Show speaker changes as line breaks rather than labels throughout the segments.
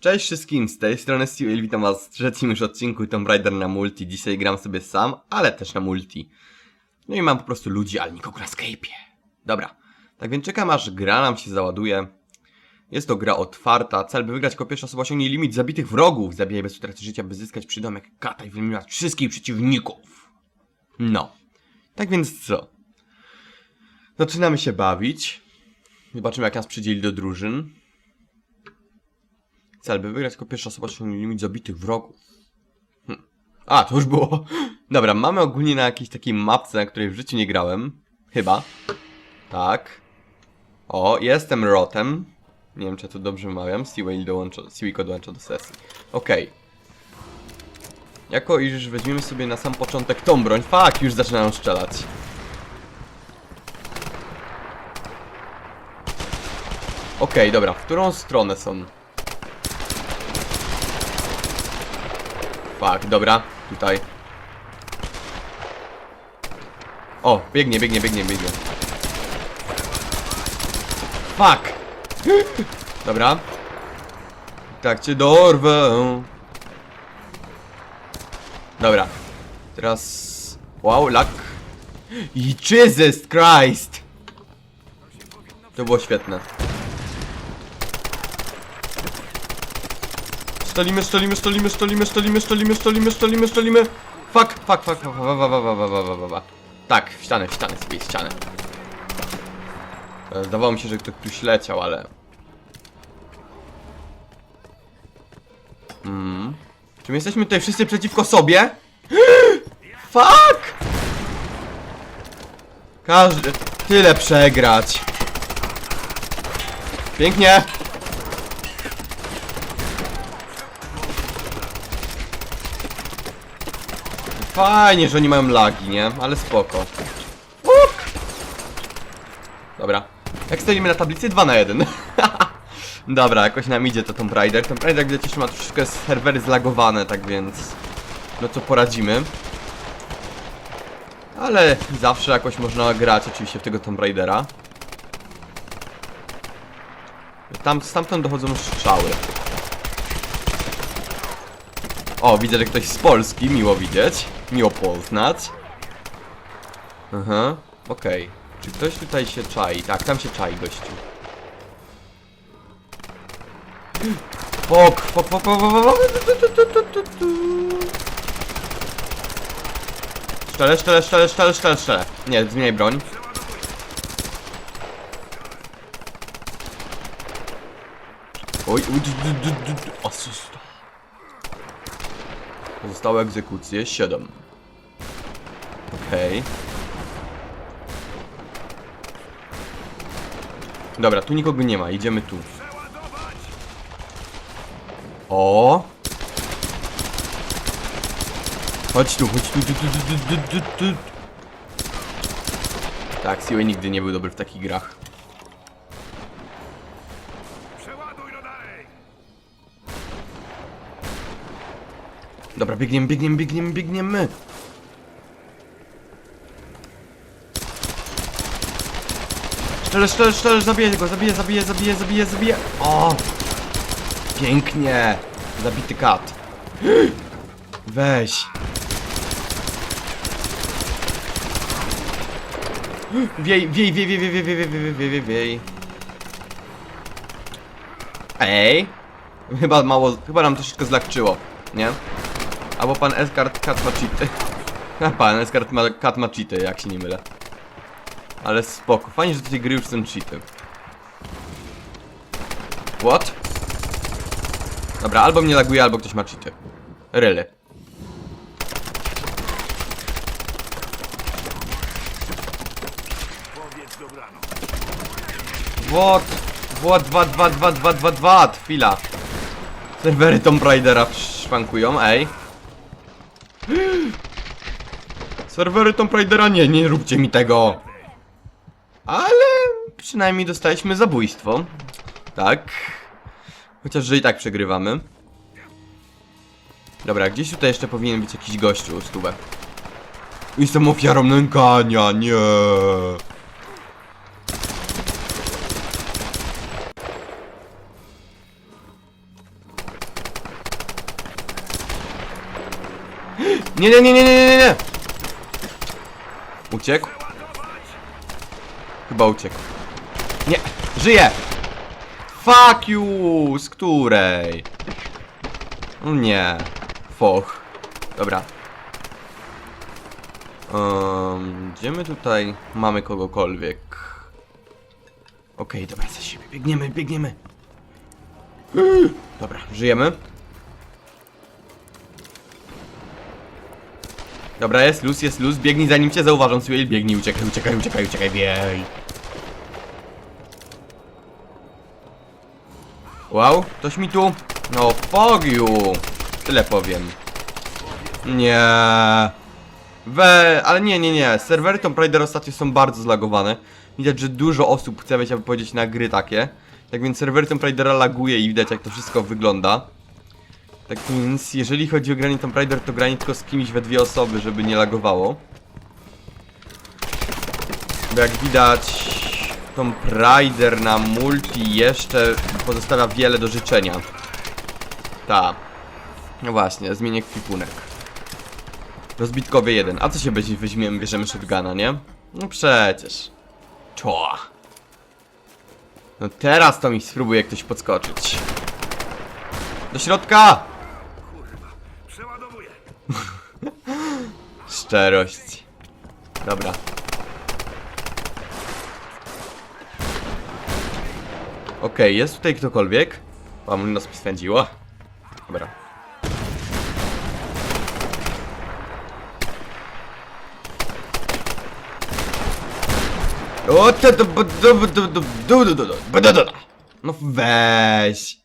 Cześć wszystkim, z tej strony Steel, witam was w trzecim już odcinku Tomb Raider na multi. Dzisiaj gram sobie sam, ale też na multi. No i mam po prostu ludzi, ale nikogo na Skype'ie. Dobra, tak więc czekam aż gra nam się załaduje. Jest to gra otwarta, cel by wygrać jako pierwsza osoba osiągnie limit zabitych wrogów. Zabijaj bez utraty życia, by zyskać przydomek kata i wyeliminować wszystkich przeciwników. No, tak więc co? Zaczynamy się bawić. Zobaczymy jak nas przydzieli do drużyn. Cel, by wygrać jako pierwsza osoba osiągnie limit zabitych wrogów. Hm. A, to już było. Dobra, mamy ogólnie na jakiejś takiej mapce, na której w życiu nie grałem. Chyba. Tak. O, jestem Rotem. Nie wiem, czy ja to dobrze wymawiam. Seaway dołącza, Seawayko dołącza do sesji. Okej. Jako iż weźmiemy sobie na sam początek tą broń. Fuck, już zaczynają strzelać. Okej, dobra, w którą stronę są? Fuck, dobra, tutaj. O, biegnie, biegnie, biegnie, biegnie. Fuck! Dobra. Tak cię dorwę. Dobra. Teraz... Wow. I Jesus Christ! To było świetne. Stolimy, stolimy, stolimy, stolimy, stolimy, stolimy, stolimy, stolimy, stolimy. Fuck, fuck, fuck, fuck, fuck, fuck, fuck, fuck, fuck, fuck. Tak, w ścianę, w ścianę, sobie w ścianę. E, Zdawało mi się, że ktoś tu leciał, ale... Mm. Czy my jesteśmy tutaj wszyscy przeciwko sobie? Fuck! Każdy... Tyle przegrać. Pięknie! Fajnie, że oni mają lagi, nie? Ale spoko. Fuck! Dobra. Jak stoimy na tablicy 2 na 1. Dobra, jakoś nam idzie to Tomb Raider. Tomb Raider widać jeszcze ma troszeczkę serwery zlagowane, tak więc... No co poradzimy. Ale zawsze jakoś można grać oczywiście w tego Tomb Raidera. Tam, stamtąd dochodzą strzały. O, widzę, że ktoś z Polski, miło widzieć. Miło poznać. Aha, okej. Czy ktoś tutaj się czai? Tak, tam się czai gościu. Fok, fok, fok, fok, fok, fok. Szczele, szczele, szczele, szczele, szczele, szczele. Nie, zmieniaj broń. Oj, d, asysta. Pozostałe egzekucje 7. Okej. Dobra, tu nikogo nie ma, idziemy tu. O! Chodź tu, chodź tu, tu, tu, tu, tu, tu, tu. Tak, Siły nigdy nie był dobry w takich grach. Dobra, biegniemy, biegniemy, biegniemy, biegniemy. Szczerze, szczerze, szczerze, zabiję go, zabiję, zabiję, zabiję, zabiję, zabiję. O! Pięknie. Zabity kat. Weź. Wiej, wiej, wiej, wiej, wiej, wiej, wiej, wiej, wiej, wiej, wiej. Ej. Chyba mało, chyba nam troszeczkę zlakczyło, nie? Albo pan Eskart Kat ma cheaty. A pan Eskart ma, ma cheaty, jak się nie mylę. Ale spoko, fajnie, że do tej gry już są cheaty. What? Dobra, albo mnie laguje, albo ktoś ma cheaty. Really. What? What? What? What? What? What? What? What? Chwila. Serwery Tomb Raidera szwankują, ej. Serwery Tomb Raidera nie, nie róbcie mi tego. Ale przynajmniej dostaliśmy zabójstwo. Tak. Chociaż, że i tak przegrywamy. Dobra, gdzieś tutaj jeszcze powinien być jakiś gościu stówę. Jestem ofiarą nękania, nie. Nie, nie, nie, nie, nie, nie, nie! Uciekł? Chyba uciekł. Nie, żyje! Fuck you! Z której? No Nie. Foch. Dobra. Um, gdzie my tutaj mamy kogokolwiek? Okej, dobra, za siebie. Biegniemy, biegniemy. Dobra, żyjemy. Dobra, jest luz, jest luz. Biegnij zanim cię zauważą, Swiel. Biegnij, uciekaj, uciekaj, uciekaj, uciekaj, biej. Wow, ktoś mi tu... No, fuck you. Tyle powiem. Nie. We, ale nie, nie, nie. Serwery Tomb Raider ostatnio są bardzo zlagowane. Widać, że dużo osób chce wejść, aby powiedzieć, na gry takie. Tak więc serwery Tomb Raidera laguje i widać, jak to wszystko wygląda. Tak więc, jeżeli chodzi o granie Tomb Raider, to granie tylko z kimś we dwie osoby, żeby nie lagowało. Bo jak widać, Tomb Raider na multi jeszcze pozostawia wiele do życzenia. Ta. No właśnie, zmienię kwipunek. Rozbitkowie jeden. A co się będzie weźmiemy, bierzemy shotguna, nie? No przecież. Czoła. No teraz to mi spróbuje ktoś podskoczyć. Do środka! szczerość. Dobra. Okej, okay, jest tutaj ktokolwiek? Mam nas spędziła. Dobra. No weź.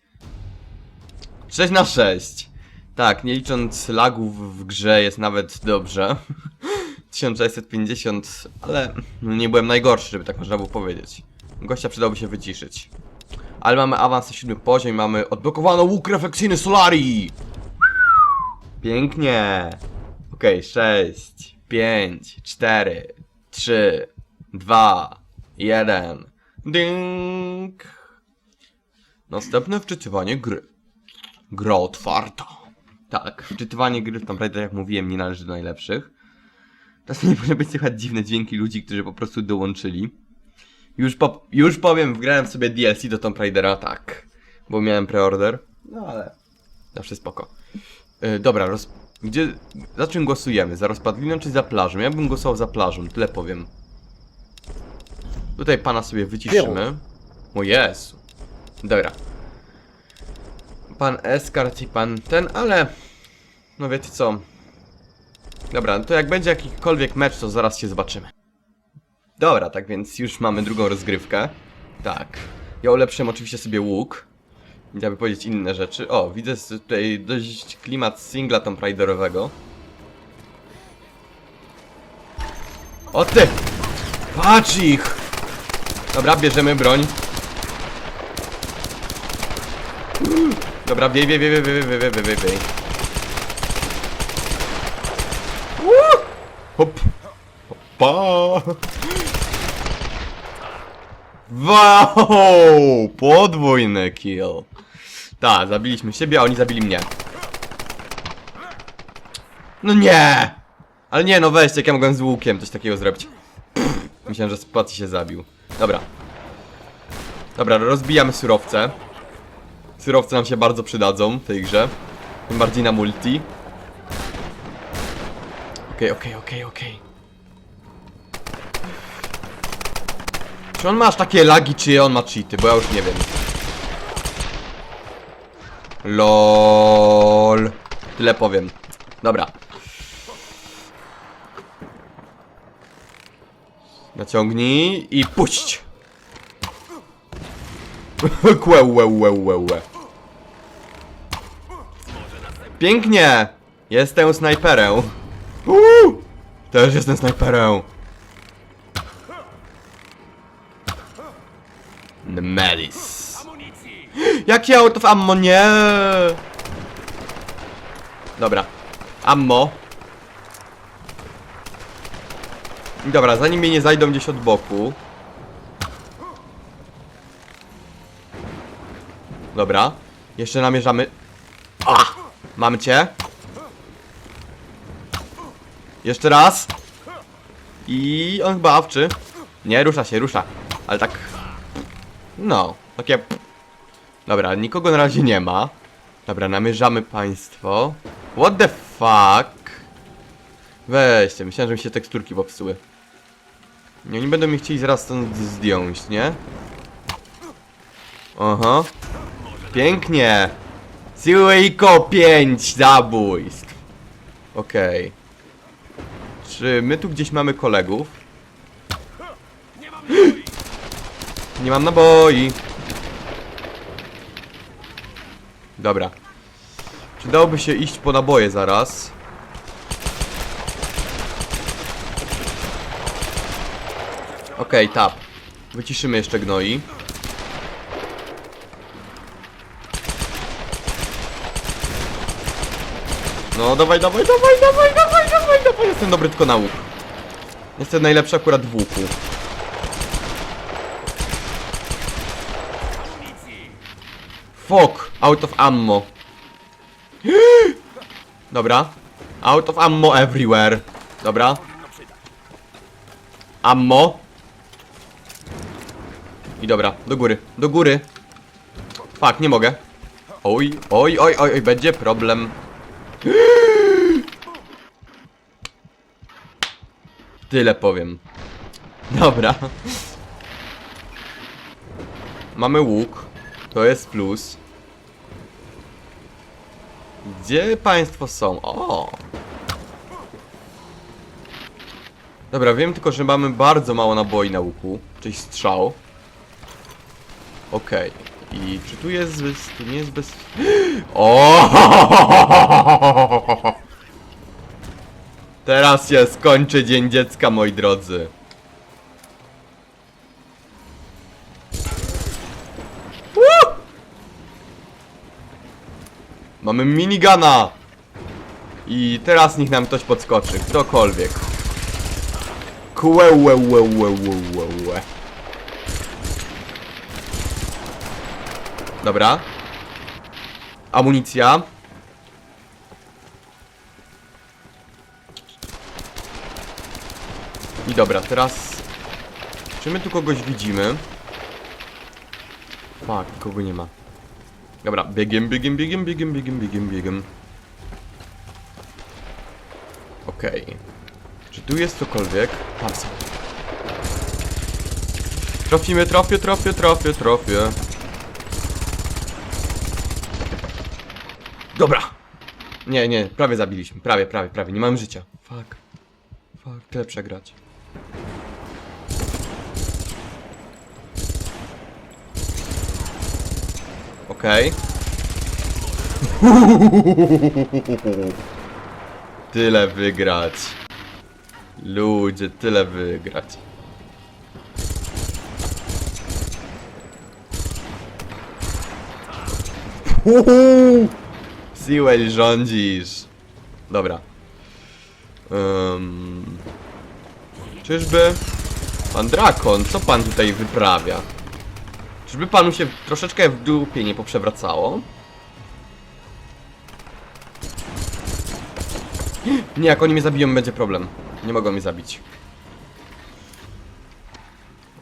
6 na 6. Tak, nie licząc lagów w grze jest nawet dobrze. 1650, ale nie byłem najgorszy, żeby tak można było powiedzieć. Gościa przydałoby się wyciszyć. Ale mamy awans na 7 poziom i mamy odblokowaną łuk refleksyjny Solari! Pięknie! Okej, 6, 5, 4, 3, 2, 1. Ding! Następne wczytywanie gry. Gra otwarta. Tak, wczytywanie gry w Tomb Raider, jak mówiłem, nie należy do najlepszych. Czasami może być słychać dziwne dźwięki ludzi, którzy po prostu dołączyli. Już, po, już powiem, wgrałem sobie DLC do Tomb Raidera, tak. Bo miałem preorder. No ale... Zawsze spoko. Yy, dobra, roz... Gdzie... Za czym głosujemy? Za rozpadliną czy za plażą? Ja bym głosował za plażą, tyle powiem. Tutaj pana sobie wyciszymy. O Jezu. Dobra. Pan Eskart i pan ten, ale... No wiecie co... Dobra, to jak będzie jakikolwiek mecz, to zaraz się zobaczymy. Dobra, tak więc już mamy drugą rozgrywkę. Tak. Ja ulepszyłem oczywiście sobie łuk. Aby powiedzieć inne rzeczy. O, widzę tutaj dość klimat singla Tomb Raiderowego. O ty! Patrz ich! Dobra, bierzemy broń. Dobra, wiej, wiej, wiej, wiej, wiej, wiej, wiej, wiej, wiej, wiej. Woo! Hop. Hoppa. Wow! Podwójny kill. Tak, zabiliśmy siebie, a oni zabili mnie. No nie! Ale nie, no weźcie, jak ja mogłem z łukiem coś takiego zrobić. Pff, myślałem, że Spotty się zabił. Dobra. Dobra, rozbijamy surowce. Surowce nam się bardzo przydadzą w tej grze. Tym bardziej na multi. Okej, okej, okej, okej. Czy on ma aż takie lagi, czy on ma cheaty? Bo ja już nie wiem. LOL. Tyle powiem. Dobra. Naciągnij i puść. Kłe, łe, łe, łe, łe. Pięknie! Jestem snajperem. Uuu! Też jestem snajperem.
Amunicji!
Jakie auto w ammo? Nie! Dobra. Ammo. Dobra, zanim mnie nie zajdą gdzieś od boku. Dobra. Jeszcze namierzamy. A! Mam cię. Jeszcze raz. I on chyba awczy. Nie, rusza się, rusza. Ale tak... No, takie... Dobra, nikogo na razie nie ma. Dobra, namierzamy państwo. What the fuck? Weźcie, myślałem, że mi się teksturki popsuły. Nie, oni będą mi chcieli zaraz stąd zdjąć, nie? Aha. Pięknie. Siłejko 5 zabójstw. Okej. Czy my tu gdzieś mamy kolegów? Nie mam naboi. Dobra. Przydałoby się iść po naboje zaraz. Okej, tap. Wyciszymy jeszcze gnoi. No, dawaj, dawaj, dawaj, dawaj, dawaj, dawaj, dawaj. Jestem dobry tylko na łuk. Jestem najlepszy akurat w łuku. Fuck, out of ammo. Dobra. Out of ammo everywhere. Dobra. Ammo. I dobra, do góry, do góry. Fuck, nie mogę. Oj, oj, oj, oj, oj, będzie problem. Tyle powiem. Dobra. Mamy łuk. To jest plus. Gdzie państwo są? O! Dobra, wiem tylko, że mamy bardzo mało naboi na łuku, czyli strzał. Okej. I czy tu jest bez... tu nie jest bez... O! Teraz się skończy Dzień Dziecka, moi drodzy. Woo! Mamy minigana! I teraz niech nam ktoś podskoczy, ktokolwiek. Kłe, łe, łe, łe, łe, łe. Dobra. Amunicja. I dobra, teraz... Czy my tu kogoś widzimy? Fuck, kogo nie ma. Dobra, biegiem, biegiem, biegiem, biegiem, biegiem, biegiem, biegiem. Okej. Czy tu jest cokolwiek? Patrz. Trafimy, trafię, trafię, trafię, trafię. Dobra. Nie, nie, prawie zabiliśmy. Prawie, prawie, prawie. Nie mamy życia. Fuck. Fuck, tyle przegrać. Okej. Tyle wygrać. Ludzie, tyle wygrać. Siłel rządzisz. Dobra. Um, czyżby... Pan Drakon, co pan tutaj wyprawia? Czyżby panu się troszeczkę w dupie nie poprzewracało? Nie, jak oni mnie zabiją, będzie problem. Nie mogą mnie zabić.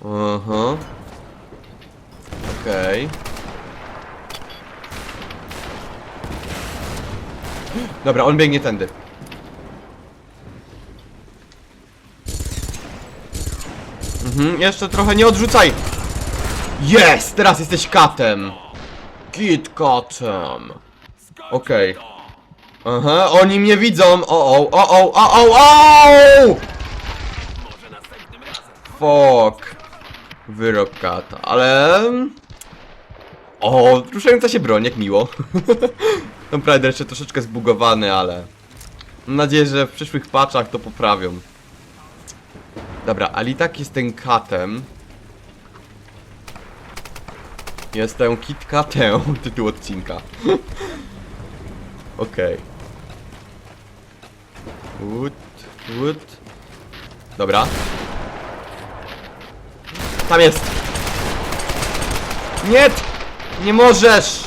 Aha. Okej. Dobra, on biegnie tędy. Mhm, jeszcze trochę nie odrzucaj! Jest! Teraz jesteś katem! Kit katem! Okej. Aha, oni mnie widzą! O, o, o, o, o, o, o! Fuck. Wyrok kata, ale... O, ruszająca się broń, jak miło. Tomb Raider jeszcze troszeczkę zbugowany, ale... Mam nadzieję, że w przyszłych patchach to poprawią. Dobra, ale i tak jestem katem. Jestem KitKatem, tytuł odcinka. Okej. Wood, wood. Dobra. Tam jest! Nie! Nie możesz!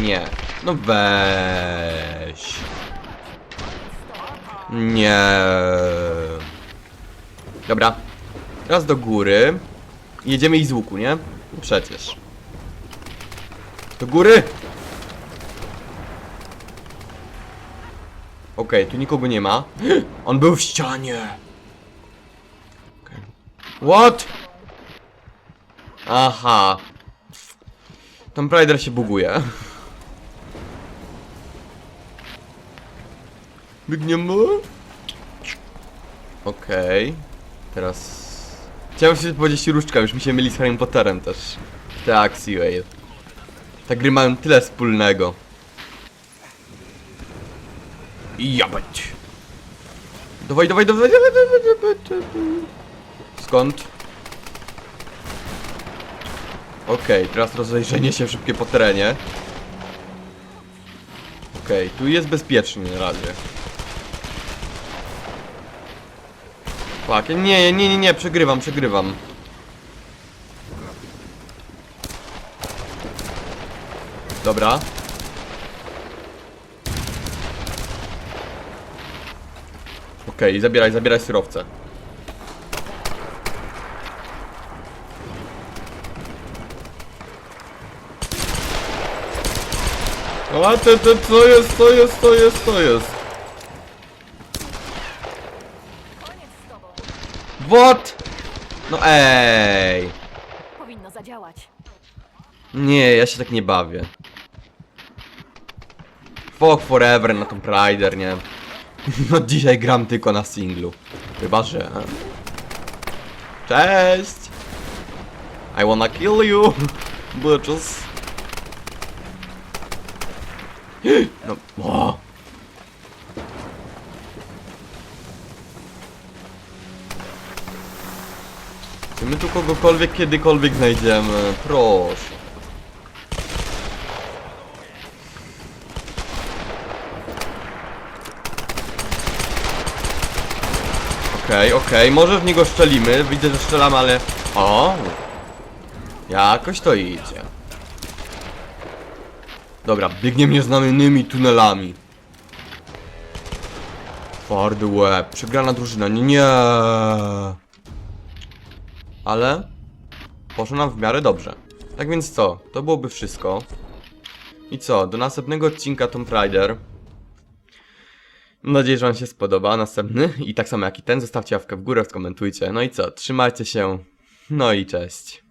Nie. No weź. Nie. Dobra. Teraz do góry. Jedziemy ich z łuku, nie? Przecież. Do góry! Okej, tu nikogo nie ma. On był w ścianie. What? Aha. Tomb Raider się buguje. Biegniemy. Okej. Teraz... Chciałem się powiedzieć różdżka, już mi się myli z Harry Potterem też. Tak, Seaway. Te gry mają tyle wspólnego. I jabać. Dawaj, dawaj, dawaj, dawaj, dawaj, dawaj, dawaj. Skąd? Okej, teraz rozejrzenie się szybkie po terenie. Okej, tu jest bezpiecznie na razie. Fuck, nie, nie, nie, nie, przegrywam, przegrywam. Dobra. Okej, zabieraj, zabieraj surowce. A te, te, co jest, co jest, co jest, co jest? What? No ej.
Powinno zadziałać.
Nie, ja się tak nie bawię. Fuck forever na Tomb Raider, nie? No dzisiaj gram tylko na singlu. Chyba, że... Cześć! I wanna kill you, bitches. No, o. my tu kogokolwiek kiedykolwiek znajdziemy? Proszę. Okej, okej, może w niego szczelimy. Widzę, że strzelamy, ale... O! Jakoś to idzie. Dobra, biegniemy nieznanymi tunelami. Twardy łeb, przegrana drużyna, nie, nie. Ale poszło nam w miarę dobrze. Tak więc co, to byłoby wszystko. I co, do następnego odcinka Tomb Raider. Mam nadzieję, że Wam się spodoba. Następny i tak samo jak i ten, zostawcie łapkę w górę, skomentujcie. No i co, trzymajcie się. No i cześć.